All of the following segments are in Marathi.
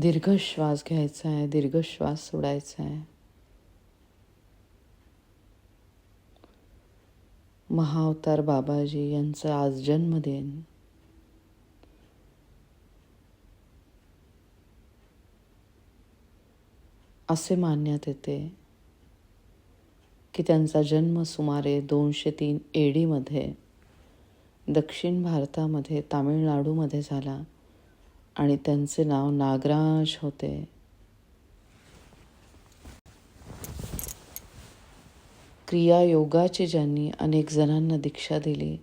दीर्घ श्वास घ्यायचा आहे दीर्घ श्वास सोडायचा आहे. महाअवतार बाबाजी यांचा आज जन्मदिन. असे मानण्यात येते की त्यांचा जन्म सुमारे दोनशे तीन एडीमध्ये दक्षिण भारतामध्ये तामिळनाडूमध्ये झाला. आणि त्यांचे नाव नागराज होते. क्रियायोगाचे ज्यांनी अनेक जणांना दीक्षा दिली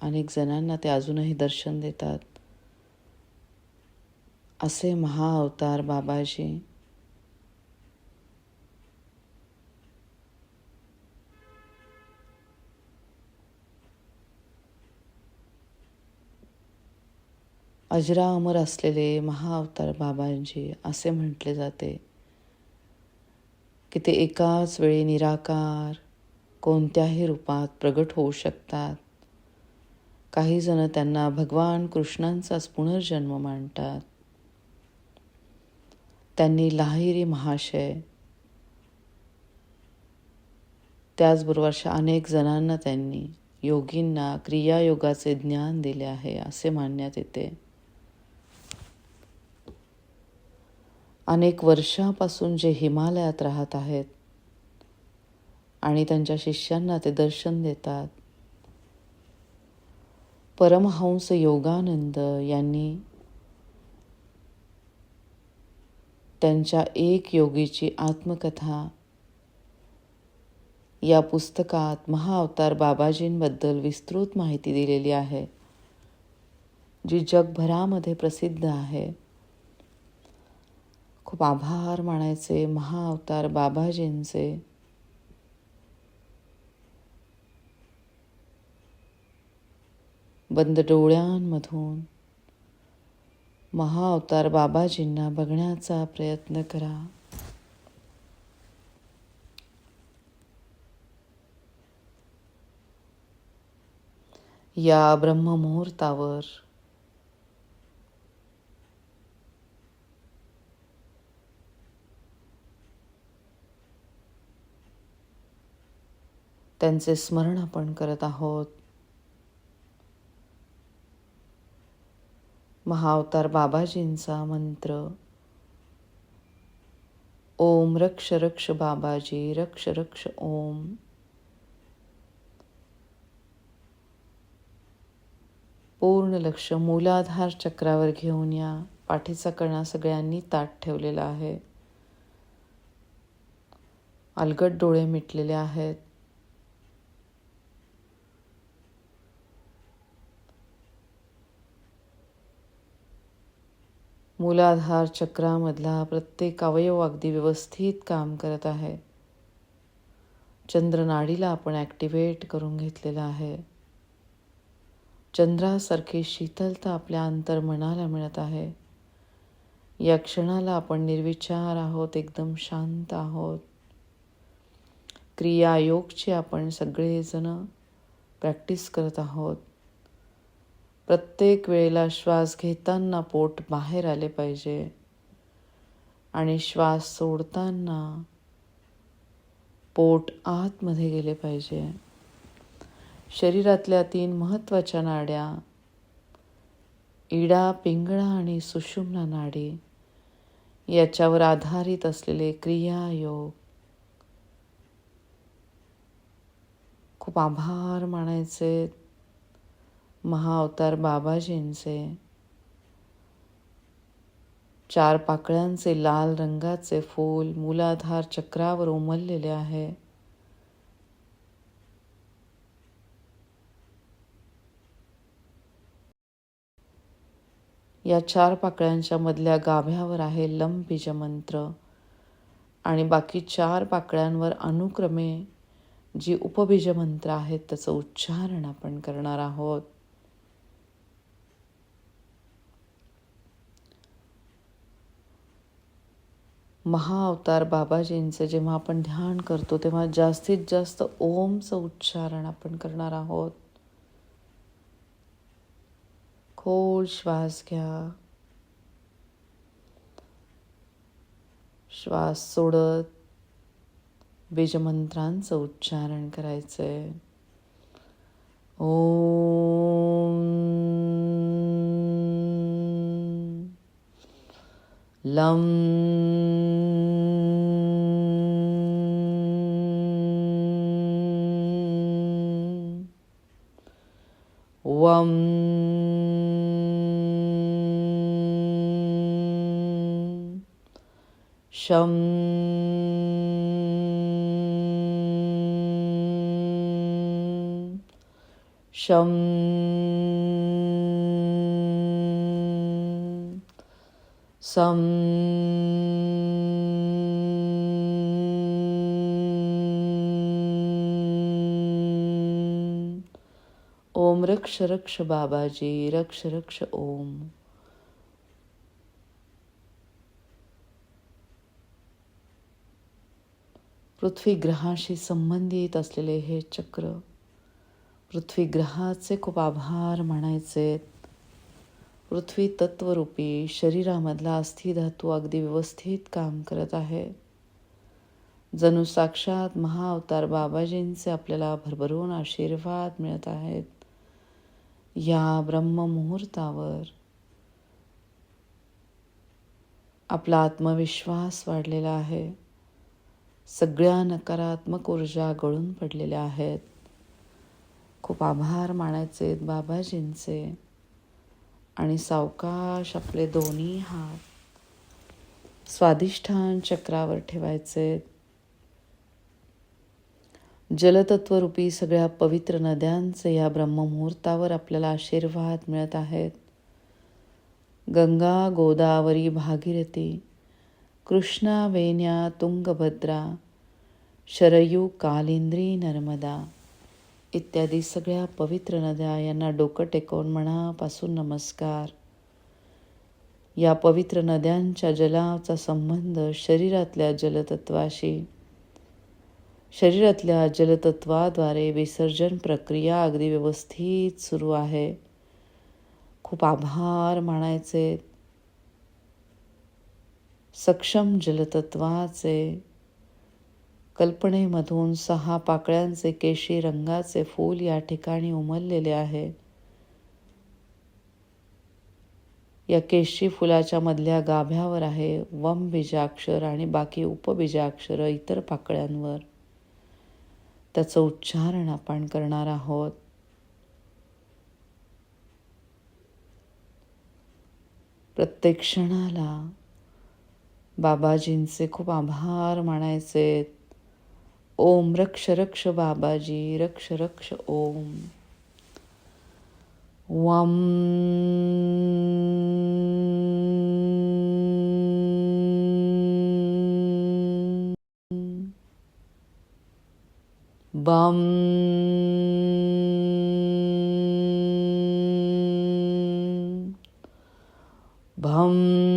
अनेक जणांना ते अजूनही दर्शन देतात. असे महाअवतार बाबाजी अजरा अमर असलेले महाअवतार बाबांजी असे म्हटले जाते की ते एकाच वेळी निराकार कोणत्याही रूपात प्रगट होऊ शकतात. काही जण त्यांना भगवान कृष्णांचाच पुनर्जन्म मानतात. त्यांनी लाहिरी महाशय त्याचबरोबर अशा अनेक जणांना त्यांनी योगींना क्रियायोगाचे ज्ञान दिले आहे असे मानण्यात येते. अनेक वर्षापासून जे हिमालयात राहत आहेत आणि त्यांच्या शिष्यांना ते दर्शन देतात. परमहंस योगानंद यांनी त्यांच्या एक योगीची आत्मकथा या पुस्तकात महाअवतार बाबाजींबद्दल विस्तृत माहिती दिलेली आहे जी जगभरामध्ये प्रसिद्ध आहे. खूप आभार मानायचे महाअवतार बाबाजींचे. बंद डोळ्यांमधून महाअवतार बाबाजींना बघण्याचा प्रयत्न करा. या ब्रह्ममुहूर्तावर त्यांचे स्मरण आपण करत आहोत. महाअवतार बाबाजींचा मंत्र ओम रक्ष रक्ष बाबाजी रक्ष रक्ष ओम. पूर्ण लक्ष मूलाधार चक्रावर घेऊन या पाठीचा कणा सगळ्यांनी ताट ठेवलेला आहे. अलगट डोळे मिटलेले आहेत. मूलाधार चक्रामधला प्रत्येक अवयव अगदी व्यवस्थित काम करत आहे. चंद्रनाडीला आपण ॲक्टिवेट करून घेतलेला आहे. चंद्रासारखी शीतलता आपल्या अंतर्मनाला मिळत आहे. या क्षणाला आपण निर्विचार आहोत एकदम शांत आहोत. क्रियायोगची आपण सगळेजण प्रॅक्टिस करत आहोत. प्रत्येक वेळेला श्वास घेताना पोट बाहेर आले पाहिजे. आणि श्वास सोडताना पोट आतमध्ये गेले पाहिजे. शरीरातल्या तीन महत्त्वाच्या नाड्या इडा पिंगळा आणि सुषुम्ना नाडी याच्यावर आधारित असलेले क्रियायोग. खूप आभार मानायचे. महाअवतार बाबाजींचे. चार पाकळ्यांचे लाल रंगाचे फूल मूलाधार चक्रावर उमललेले आहे. या चार पाकळ्यांच्या मधल्या गाभ्यावर आहे लम मंत्र आणि बाकी चार पाकळ्यांवर अनुक्रमे जी उपबीज मंत्र आहेत त्याचं उच्चारण आपण करणार आहोत. महाअवतार बाबाजींचं जेव्हा आपण ध्यान करतो तेव्हा जास्तीत जास्त ओमचं उच्चारण आपण करणार आहोत. खोल श्वास घ्या. श्वास सोडत बीजमंत्रांचं उच्चारण करायचंय. ओम लं वं शं शं सं ओम रक्ष रक्ष बाबाजी रक्ष रक्ष ओम. पृथ्वी ग्रहाशी संबंधित असलेले हे चक्र पृथ्वी ग्रहाचे खूप आभार मानायचे. पृथ्वी तत्वरूपी शरीरामधला अस्थिधातू अगदी व्यवस्थित काम करत आहे. जणू साक्षात महाअवतार बाबाजींचे आपल्याला भरभरून आशीर्वाद मिळत आहेत. या ब्रह्ममुहूर्तावर आपला आत्मविश्वास वाढलेला आहे. सगळ्या नकारात्मक ऊर्जा गळून पडलेल्या आहेत. खूप आभार मानायचे बाबाजींचे. आणि सावकाश आपले दोन्ही हात स्वादिष्ठान चक्रावर ठेवायचे. जलतत्वरूपी सगळ्या पवित्र नद्यांचे या ब्रह्ममुहूर्तावर आपल्याला आशीर्वाद मिळत आहेत. गंगा गोदावरी भागीरथी कृष्णा वेण्या तुंगभद्रा शरयू कालिंद्री नर्मदा इत्यादी सगळ्या पवित्र नद्या यांना डोकं टेकवून मनापासून नमस्कार. या पवित्र नद्यांच्या जलाचा संबंध शरीरातल्या जलतत्वाशी शरीरातल्या जलतत्वाद्वारे विसर्जन प्रक्रिया अगदी व्यवस्थित सुरू आहे. खूप आभार मानायचे. सक्षम जलतत्वाचे कल्पनेमधून सहा पाकळ्यांचे केशी रंगाचे फूल या ठिकाणी उमललेले आहे. या केशी फुलाच्या मधल्या गाभ्यावर आहे वम बीजाक्षर आणि बाकी उपबीजाक्षर इतर पाकळ्यांवर. त्याचं उच्चारण आपण करणार आहोत. प्रत्येक क्षणाला बाबाजींचे खूप आभार मानायचे. ओम रक्ष रक्ष बाबाजी रक्ष रक्ष ओम। वम। बम। भम।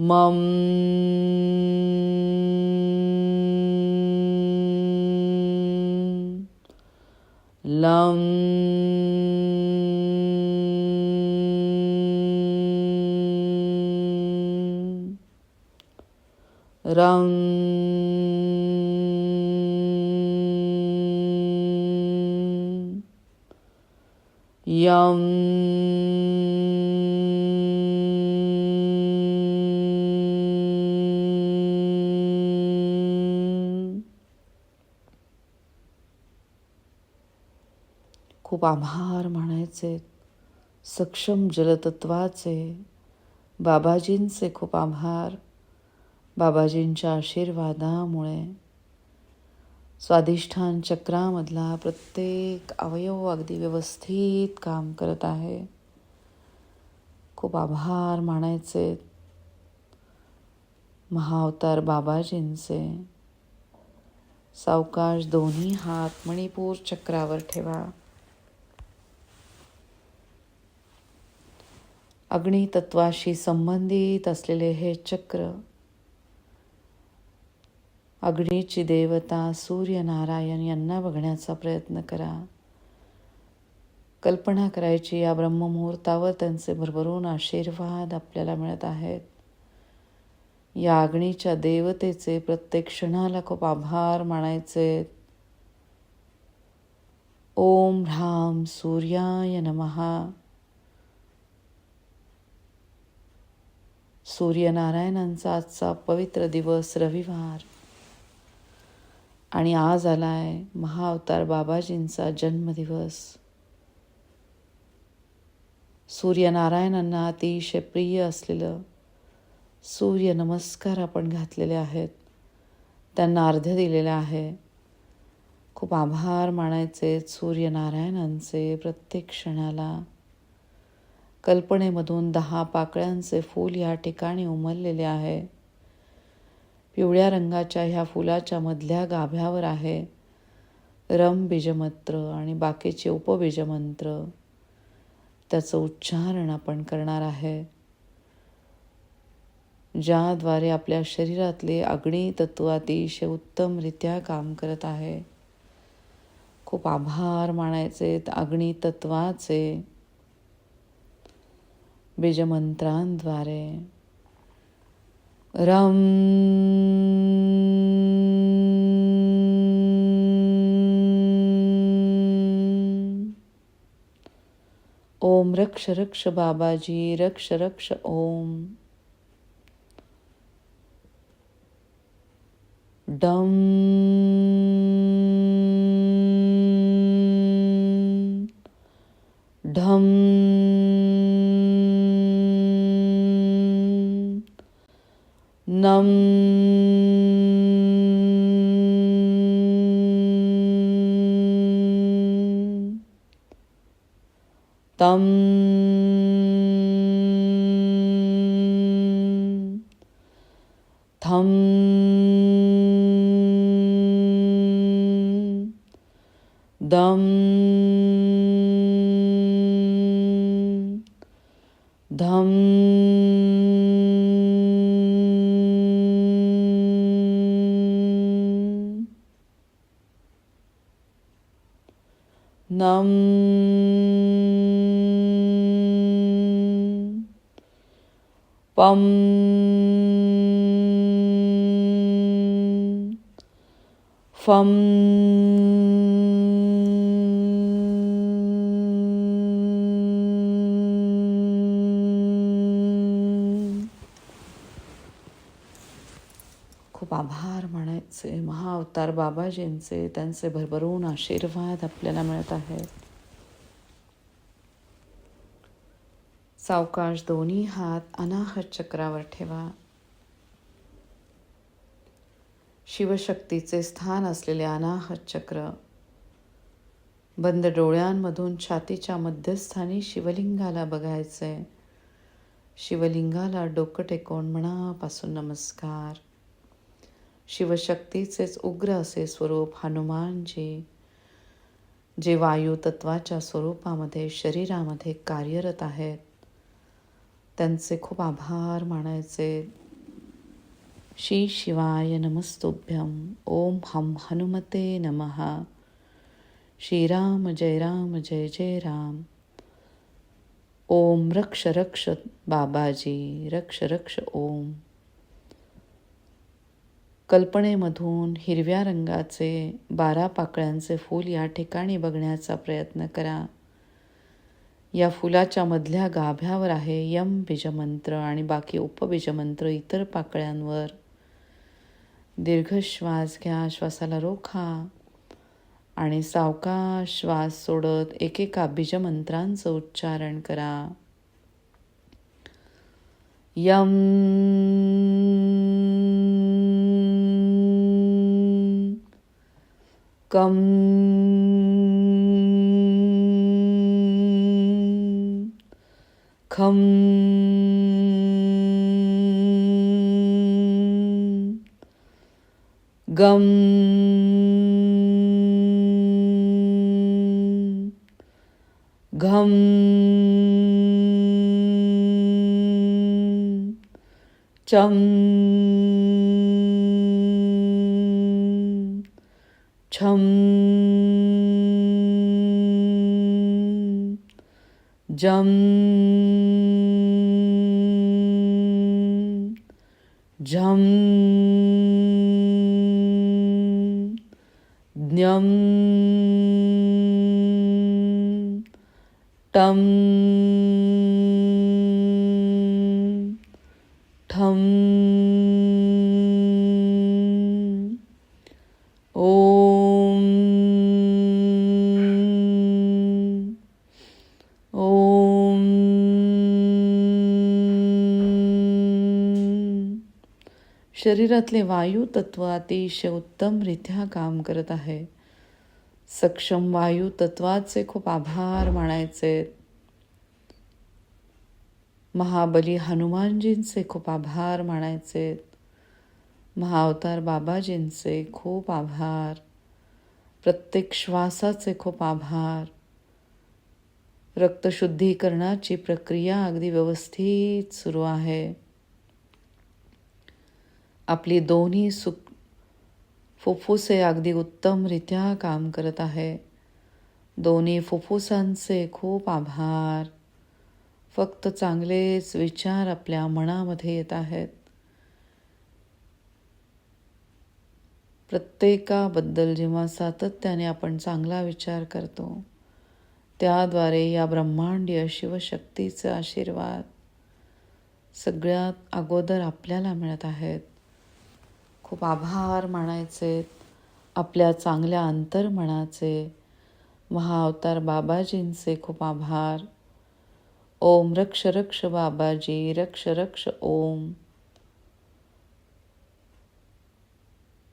मम लं रं खूप आभार म्हणायचे. सक्षम जलतत्वाचे. बाबाजींचे खूप आभार. बाबाजींच्या आशीर्वादामुळे. स्वादिष्ठान चक्रामधला प्रत्येक अवयव अगदी व्यवस्थित काम करत आहे. खूप आभार मानायचे महाअवतार बाबाजींचे. सावकाश दोन्ही हात मणिपूर चक्रावर ठेवा. अग्नितत्वाशी संबंधित असलेले हे चक्र. अग्नीची देवता सूर्यनारायण यांना बघण्याचा प्रयत्न करा. कल्पना करायची या ब्रह्ममुहूर्तावर त्यांचे भरभरून आशीर्वाद आपल्याला मिळत आहेत. या अग्नीच्या देवतेचे प्रत्येक क्षणाला खूप आभार मानायचे. ओम ह्राम सूर्याय नमहा सूर्यनारायणांचा आजचा पवित्र दिवस रविवार. आणि आज आलाय महाअवतार बाबाजींचा जन्मदिवस. सूर्यनारायणांना अतिशय प्रिय असलेलं सूर्य नमस्कार आपण घातलेले आहेत. त्यांना अर्ध दिलेला आहे. खूप आभार मानायचे सूर्यनारायणांचे प्रत्येक क्षणाला. कल्पनेमधून दहा पाकळ्यांचे फूल या ठिकाणी उमललेले आहे. पिवळ्या रंगाच्या ह्या फुलाच्या मधल्या गाभ्यावर आहे. रम बीजमंत्र आणि बाकीचे उपबीजमंत्र. त्याचं उच्चारण आपण करणार आहे. ज्याद्वारे आपल्या शरीरातले अग्नी तत्व अतिशय उत्तमरित्या काम करत आहे. खूप आभार मानायचे अग्नी तत्वाचे बीजमंत्रांद्वारे रम ओम रक्ष रक्ष बाबाजी रक्ष रक्ष ओम. डम ढम Nam Tam Tham Dam Nam. Pam. Pham. खूप आभार म्हणायचे. महाअवतार बाबाजींचे त्यांचे भरभरून आशीर्वाद आपल्याला मिळत आहेत. सावकाश दोन्ही हात अनाहत चक्रावर ठेवा. शिवशक्तीचे स्थान असलेले अनाहत चक्र. बंद डोळ्यांमधून छातीच्या मध्यस्थानी शिवलिंगाला बघायचे. शिवलिंगाला डोकं टेकवून मनापासून नमस्कार. शिवशक्तीचेच उग्र असे स्वरूप हनुमानजी जे वायू तत्वाच्या स्वरूपामध्ये शरीरामध्ये कार्यरत आहेत. त्यांचे खूप आभार मानायचे. श्री शिवाय नमस्तुभ्यम ओम हम हनुमते नमहा श्रीराम जय राम जय जय राम. ओम रक्ष रक्ष बाबाजी रक्ष रक्ष ओम. कल्पनेमधून हिरव्या रंगाचे बारा पाकळ्यांचे फूल या ठिकाणी बघण्याचा प्रयत्न करा. या फुलाच्या मधल्या गाभ्यावर आहे यम बीजमंत्र आणि बाकी उपबीजमंत्र इतर पाकळ्यांवर. दीर्घ श्वास घ्या श्वासाला रोखा आणि सावका श्वास सोडत एकेका बीजमंत्रांचं उच्चारण करा. यम கம் கம் கம் கம் சம் छम जम झम ज्ञम टम ठम ओम शरीरातले वायू तत्व अतिशय उत्तमरित्या काम करत आहे. सक्षम वायू तत्वाचे खूप आभार मानायचे. महाबली हनुमानजींचे खूप आभार मानायचे. महाअवतार बाबाजींचे खूप आभार. प्रत्येक श्वासाचे खूप आभार. रक्तशुद्धीकरणाची प्रक्रिया अगदी व्यवस्थित सुरू आहे. आपली दोन्ही सुख फुफ्फुसे अगदी उत्तमरित्या काम करत आहे. दोन्ही फुफ्फुसांचे खूप आभार. फक्त चांगलेच विचार आपल्या मनामध्ये येत आहेत. प्रत्येकाबद्दल जेव्हा सातत्याने आपण चांगला विचार करतो त्याद्वारे या ब्रह्मांडीय शिवशक्तीचा आशीर्वाद सगळ्यात अगोदर आपल्याला मिळत आहेत. खूप आभार मानायचे आपल्या चांगल्या अंतर्मनाचे महाअवतार बाबाजींचे खूप आभार. ओम रक्ष रक्ष बाबाजी रक्ष रक्ष ओम.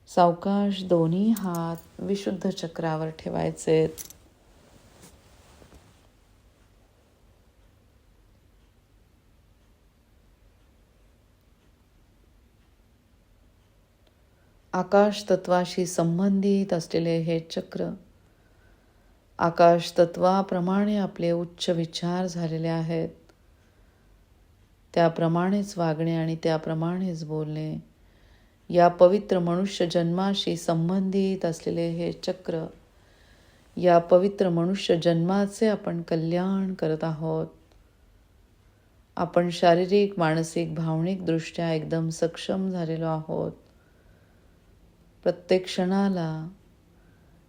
सावकाश दोन्ही हात विशुद्ध चक्रावर ठेवायचे आकाश तत्वाशी संबंधित असलेले हे चक्र आकाश तत्वाप्रमाणे आपले उच्च विचार झालेले आहेत. त्याप्रमाणेच वागणे आणि त्याप्रमाणेच बोलणे या पवित्र मनुष्य जन्माशी संबंधित असलेले हे चक्र या पवित्र मनुष्य जन्माचे आपण कल्याण करत आहोत. आपण शारीरिक मानसिक भावनिकदृष्ट्या एकदम सक्षम झालेलो आहोत. प्रत्येक क्षणाला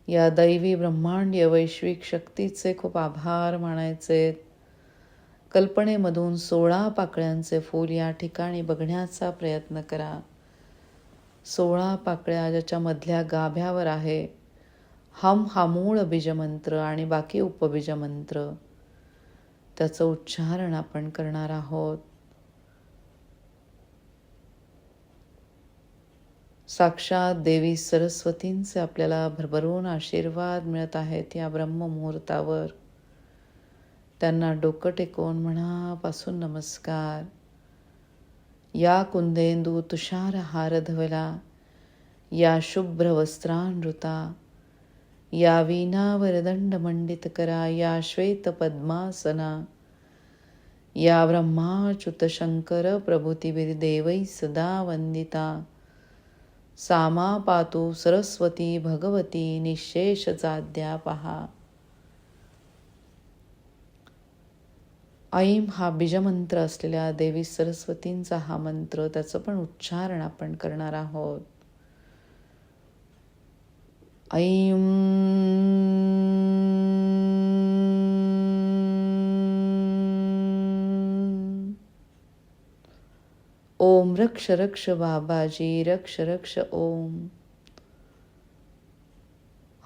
या दैवी ब्रह्मांडीय वैश्विक शक्तीचे खूप आभार मानायचे. कल्पनेमधून सोळा पाकळ्यांचे फूल या ठिकाणी बघण्याचा प्रयत्न करा. सोळा पाकळ्या ज्याच्या मधल्या गाभ्यावर आहे. हम हा मूळ बीजमंत्र आणि बाकी उपबीजमंत्र. त्याचं उच्चारण आपण करणार आहोत. साक्षात देवी सरस्वतींचे आपल्याला भरभरून आशीर्वाद मिळत आहेत या ब्रह्ममुहूर्तावर. त्यांना डोकं टेकवून मनापासून नमस्कार. या कुंदेंदू तुषार हार धवला या शुभ्र वस्त्रानृता या वीणावरदंड मंडित करा या श्वेत पद्मासना या ब्रह्माच्युत शंकर प्रभूतीवीर देवै सदा वंदिता सामा पातु सरस्वती भगवती निशेष जाद्या पहा. ऐम हा बीजमंत्र असलेल्या देवी सरस्वतींचा हा मंत्र त्याचं पण उच्चारण आपण करणार आहोत. ऐम रक्ष रक्ष बाबाजी रक्ष रक्ष ओम।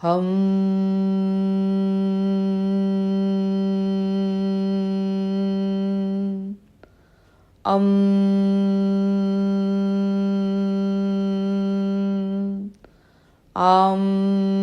हम। अम। आम।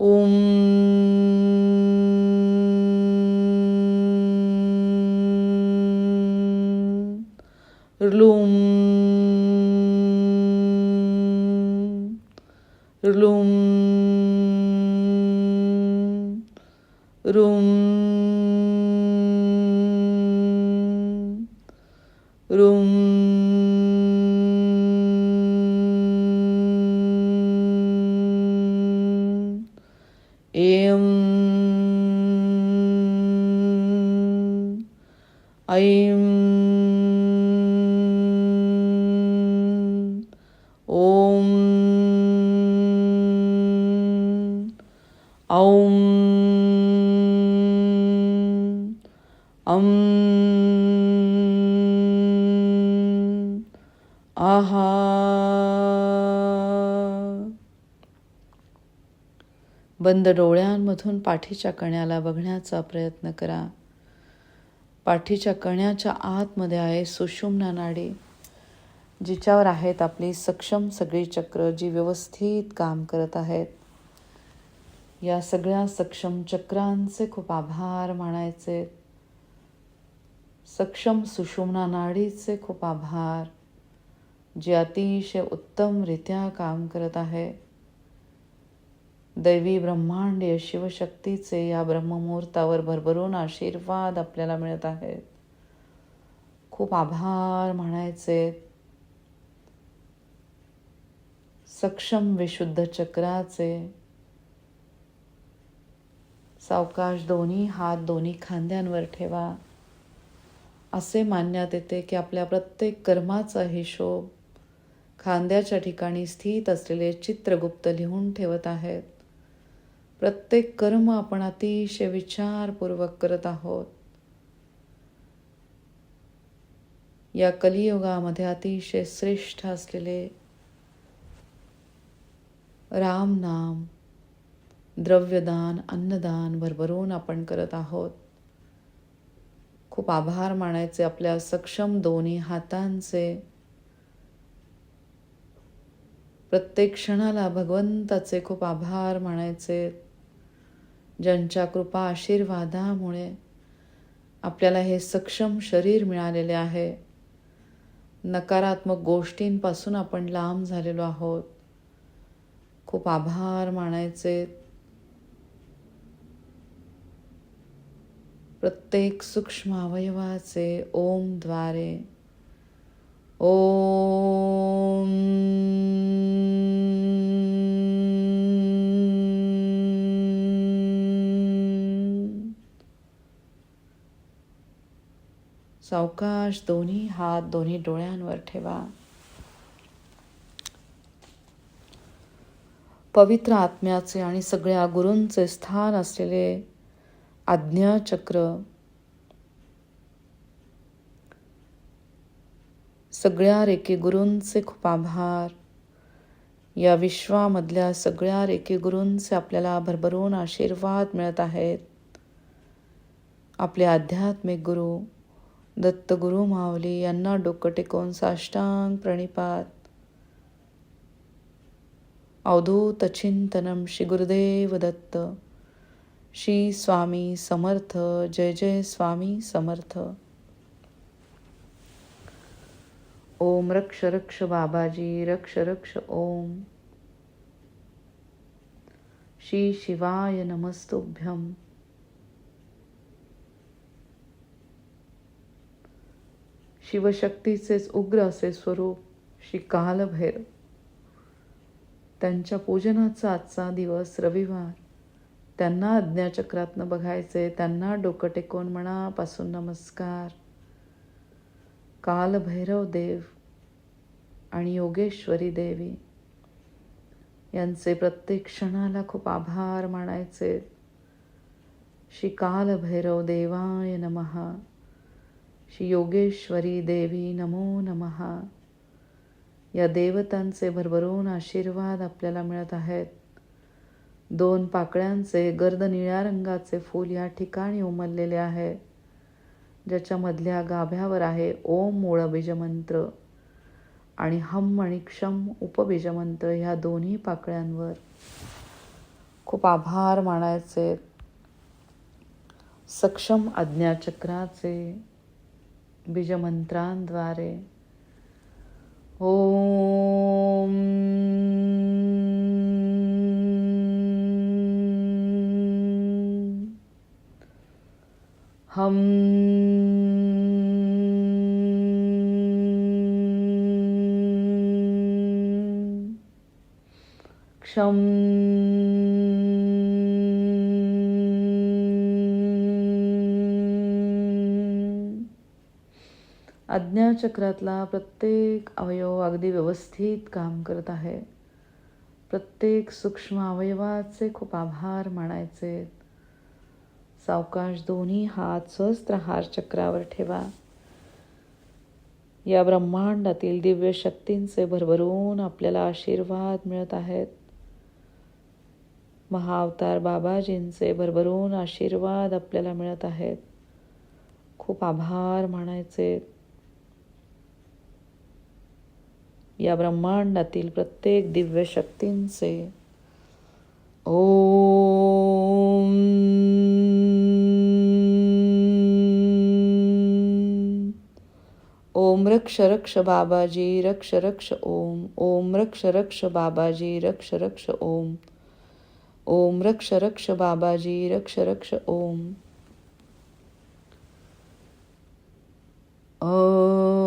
र्लुम र्लुम रुम रुम अं आहा. बंद डोळ्यांमधून पाठीच्या कण्याला बघण्याचा प्रयत्न करा. पाठीच्या कण्याच्या आतमध्ये आहे सुषुम्ना नाडी जिच्यावर आहेत आपली सक्षम सगळी चक्र जी व्यवस्थित काम करत आहेत. या सगळ्या सक्षम चक्रांचे खूप आभार मानायचे. सक्षम सुषुम्ना नाडीचे खूप आभार जे अतिशय उत्तमरित्या काम करत आहे. दैवी ब्रह्मांडीय शिवशक्तीचे या ब्रह्ममुहूर्तावर भरभरून आशीर्वाद आपल्याला मिळत आहेत खूप आभार म्हणायचे. सक्षम विशुद्ध चक्राचे. सावकाश दोन्ही हात दोन्ही खांद्यांवर ठेवा. असे मानण्यात येते की आपल्या प्रत्येक कर्माचा हिशोब खांद्याच्या ठिकाणी स्थित असलेले चित्रगुप्त लिहून ठेवत आहेत. प्रत्येक कर्म आपण अतिशय विचारपूर्वक करत आहोत. या कलियुगामध्ये अतिशय श्रेष्ठ असलेले राम नाम द्रव्यदान अन्नदान भरभरून आपण करत आहोत. खूप आभार मानायचे आपल्या सक्षम दोन्ही हातांचे. प्रत्येक क्षणाला भगवंताचे खूप आभार मानायचे. ज्यांच्या कृपा आशीर्वादामुळे आपल्याला हे सक्षम शरीर मिळालेले आहे. नकारात्मक गोष्टींपासून आपण लांब झालेलो आहोत. खूप आभार मानायचे. प्रत्येक सूक्ष्म अवयवाचे ओमद्वारे ओम. सावकाश दोन्ही हात दोन्ही डोळ्यांवर ठेवा. पवित्र आत्म्याचे आणि सगळ्या गुरूंचे स्थान असलेले आज्ञाचक्र. सगळ्या रेखे गुरूंचे खूप आभार. या विश्वामधल्या सगळ्या रेखे गुरूंचे आपल्याला भरभरून आशीर्वाद मिळत आहेत. आपले आध्यात्मिक गुरु दत्तगुरु माऊली यांना डोकं टेकवून साष्टांग प्रणिपात. अवधूत चिंतनम श्री गुरुदेव दत्त. श्री स्वामी समर्थ जय जय स्वामी समर्थ. ओम रक्ष रक्ष बाबाजी रक्ष रक्ष ओम. श्री शिवाय नमस्तुभ्यम. शिवशक्तीचेच उग्र असे स्वरूप श्री कालभैरव. त्यांच्या पूजनाचा आजचा दिवस रविवार. त्यांना अज्ञाचक्रातनं बघायचे त्यांना डोकं टेकवून मनापासून नमस्कार. कालभैरव देव आणि योगेश्वरी देवी यांचे प्रत्येक क्षणाला खूप आभार मानायचे. श्री कालभैरव देवाय नमहा श्री योगेश्वरी देवी नमो नमहा या देवतांचे भरभरून आशीर्वाद आपल्याला मिळत आहेत. दोन पाकळ्यांचे गर्द निळ्या रंगाचे फूल या ठिकाणी उमललेले आहे. ज्याच्यामधल्या गाभ्यावर आहे ओम मूळ बीजमंत्र. आणि हम आणि क्षम उपबीजमंत्र ह्या दोन्ही पाकळ्यांवर. खूप आभार मानायचे. सक्षम आज्ञाचक्राचे बीजमंत्रांद्वारे. ओम हम क्षम आज्ञाचक्रातला प्रत्येक अवयव अगदी व्यवस्थित काम करत आहे. प्रत्येक सूक्ष्म अवयवाचे खूप आभार मानायचे. सावकाश दोन्ही हात सहस्त्रहार चक्रावर ठेवा. या ब्रह्मांडातील दिव्य शक्तींचे भरभरून आपल्याला आशीर्वाद मिळत आहेत. महाअवतार बाबाजींचे भरभरून आशीर्वाद आपल्याला मिळत आहेत. खूप आभार मानायचे. या ब्रह्मांडातील प्रत्येक दिव्य शक्तींचे ओम ओम रक्ष रक्ष बाबाजी रक्ष रक्ष ओम ओम रक्ष रक्ष बाबाजी रक्ष रक्ष ओम ओम रक्ष रक्ष बाबाजी रक्ष रक्ष ओम। ओम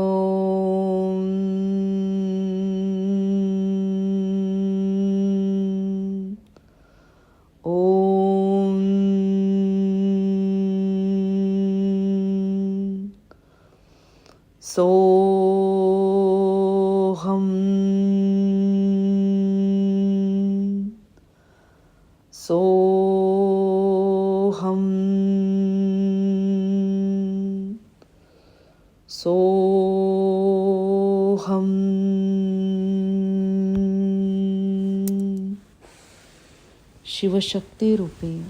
सोहम। सोहम। सोहम। शिवशक्ती रूपी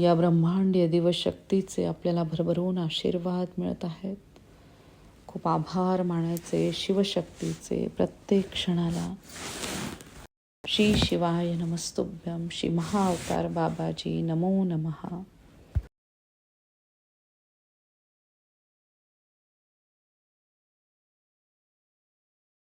या ब्रह्मांडीय दिवशक्तीचे आपल्याला भरभरून आशीर्वाद मिळत आहेत. खूप आभार मानायचे शिवशक्तीचे प्रत्येक क्षणाला. श्री शिवाय नमस्तुभ्यम श्री महाअवतार बाबाजी. नमो नमः.